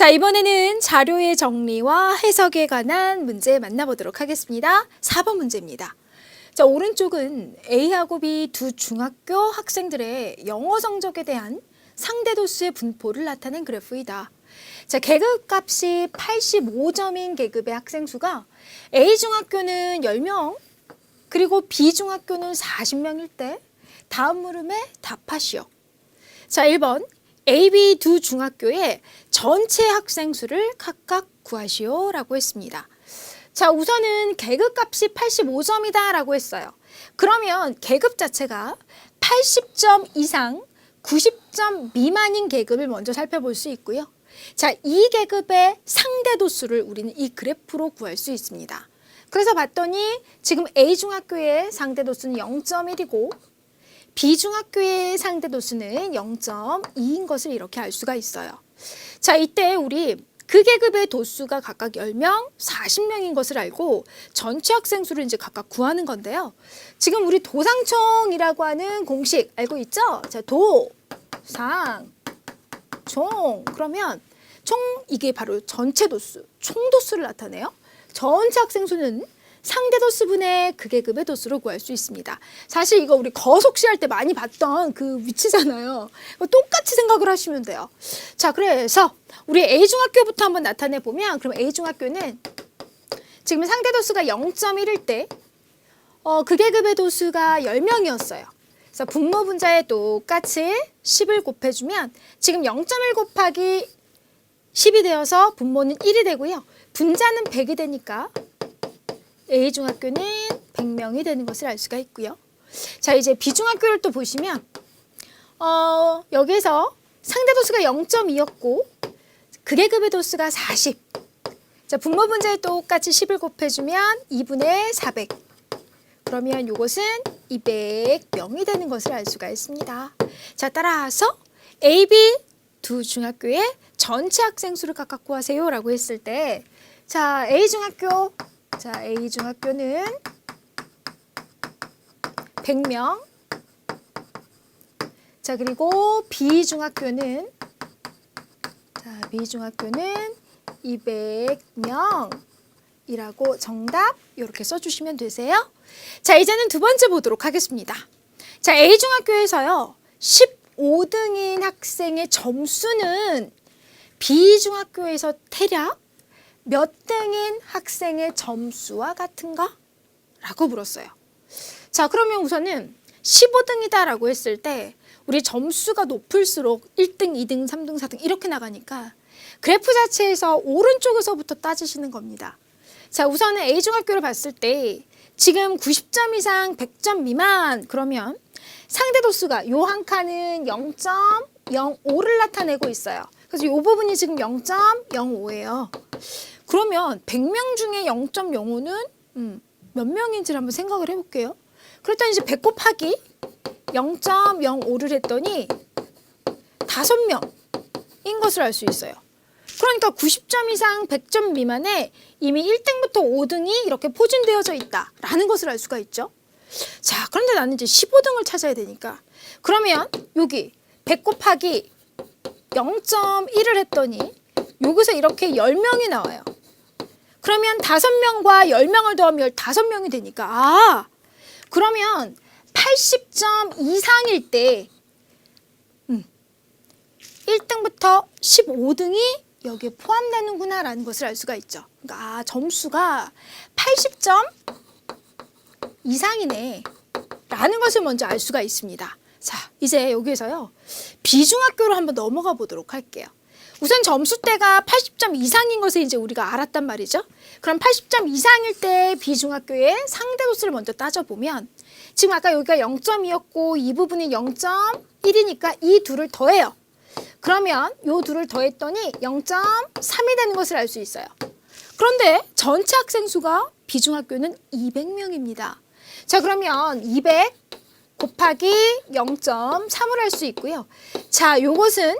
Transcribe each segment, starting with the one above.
자, 이번에는 자료의 정리와 해석에 관한 문제 만나보도록 하겠습니다. 4번 문제입니다. 자, 오른쪽은 A하고 B 두 중학교 학생들의 영어 성적에 대한 상대 도수의 분포를 나타낸 그래프이다. 자, 계급 값이 85점인 계급의 학생 수가 A 중학교는 10명, 그리고 B 중학교는 40명일 때 다음 물음에 답하시오. 자, 1번 A, B 두 중학교의 전체 학생 수를 각각 구하시오라고 했습니다. 자, 우선은 계급 값이 85점이다라고 했어요. 그러면 계급 자체가 80점 이상 90점 미만인 계급을 먼저 살펴볼 수 있고요. 자, 이 계급의 상대 도수를 우리는 이 그래프로 구할 수 있습니다. 그래서 봤더니 지금 A 중학교의 상대 도수는 0.1이고 B 중학교의 상대 도수는 0.2인 것을 이렇게 알 수가 있어요. 자, 이때 우리 그 계급의 도수가 각각 10명, 40명인 것을 알고 전체 학생 수를 이제 각각 구하는 건데요. 지금 우리 도상총이라고 하는 공식 알고 있죠? 자, 도, 상, 총. 그러면 총 이게 바로 전체 도수, 총 도수를 나타내요. 전체 학생 수는 상대 도수분의 그 계급의 도수로 구할 수 있습니다. 사실 이거 우리 거속시 할 때 많이 봤던 그 위치잖아요. 똑같이 생각을 하시면 돼요. 자, 그래서 우리 A 중학교부터 한번 나타내 보면 그럼 A 중학교는 지금 상대 도수가 0.1일 때 어, 그 계급의 도수가 10명이었어요. 그래서 분모 분자에 똑같이 10을 곱해주면 지금 0.1 곱하기 10이 되어서 분모는 1이 되고요. 분자는 100이 되니까 A 중학교는 100명이 되는 것을 알 수가 있고요. 자, 이제 B 중학교를 또 보시면 어, 여기에서 상대 도수가 0.2였고 그 계급의 도수가 40. 자, 분모 분자에 똑같이 10을 곱해주면 2분의 400. 그러면 이것은 200명이 되는 것을 알 수가 있습니다. 자, 따라서 A, B 두 중학교의 전체 학생 수를 각각 구하세요라고 했을 때, 자 A 중학교, 자 A 중학교는 100명. 자 그리고 B 중학교는 자 B 중학교는 200명 이라고 정답 이렇게 써주시면 되세요. 자 이제는 두 번째 보도록 하겠습니다. 자 A 중학교에서요 15등인 학생의 점수는 B 중학교에서 대략 몇 등인 학생의 점수와 같은가? 라고 물었어요. 자, 그러면 우선은 15등이다 라고 했을 때 우리 점수가 높을수록 1등, 2등, 3등, 4등 이렇게 나가니까 그래프 자체에서 오른쪽에서부터 따지시는 겁니다. 자, 우선은 A 중학교를 봤을 때 지금 90점 이상 100점 미만 그러면 상대 도수가 요 한 칸은 0.05를 나타내고 있어요. 그래서 이 부분이 지금 0.05예요. 그러면 100명 중에 0.05는 음, 몇 명인지를 한번 생각을 해볼게요. 그랬더니 이제 100 곱하기 0.05를 했더니 5명인 것을 알 수 있어요. 그러니까 90점 이상 100점 미만에 이미 1등부터 5등이 이렇게 포진되어져 있다라는 것을 알 수가 있죠. 자, 그런데 나는 이제 15등을 찾아야 되니까 그러면 여기 100 곱하기 0.1을 했더니 여기서 이렇게 10명이 나와요. 그러면 5명과 10명을 더하면 15명이 되니까 아 그러면 80점 이상일 때 음, 1등부터 15등이 여기에 포함되는구나 라는 것을 알 수가 있죠. 그러니까 아, 점수가 80점 이상이네 라는 것을 먼저 알 수가 있습니다. 자, 이제 여기에서요. 비중학교로 한번 넘어가 보도록 할게요. 우선 점수대가 80점 이상인 것을 이제 우리가 알았단 말이죠. 그럼 80점 이상일 때 비중학교의 상대 도수를 먼저 따져보면 지금 아까 여기가 0.2였고 이 부분이 0.1이니까 이 둘을 더해요. 그러면 이 둘을 더했더니 0.3이 되는 것을 알 수 있어요. 그런데 전체 학생 수가 비중학교는 200명입니다. 자, 그러면 200 곱하기 0.3을 할 수 있고요. 자, 요것은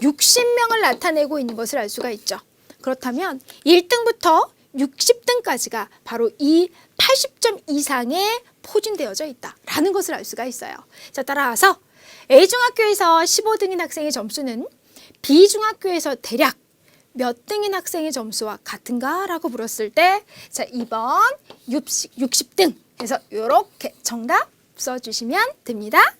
60명을 나타내고 있는 것을 알 수가 있죠. 그렇다면 1등부터 60등까지가 바로 이 80점 이상에 포진되어져 있다라는 것을 알 수가 있어요. 자, 따라서 A중학교에서 15등인 학생의 점수는 B중학교에서 대략 몇 등인 학생의 점수와 같은가? 라고 물었을 때, 자, 2번 60, 60등. 그래서 이렇게 정답 써주시면 됩니다.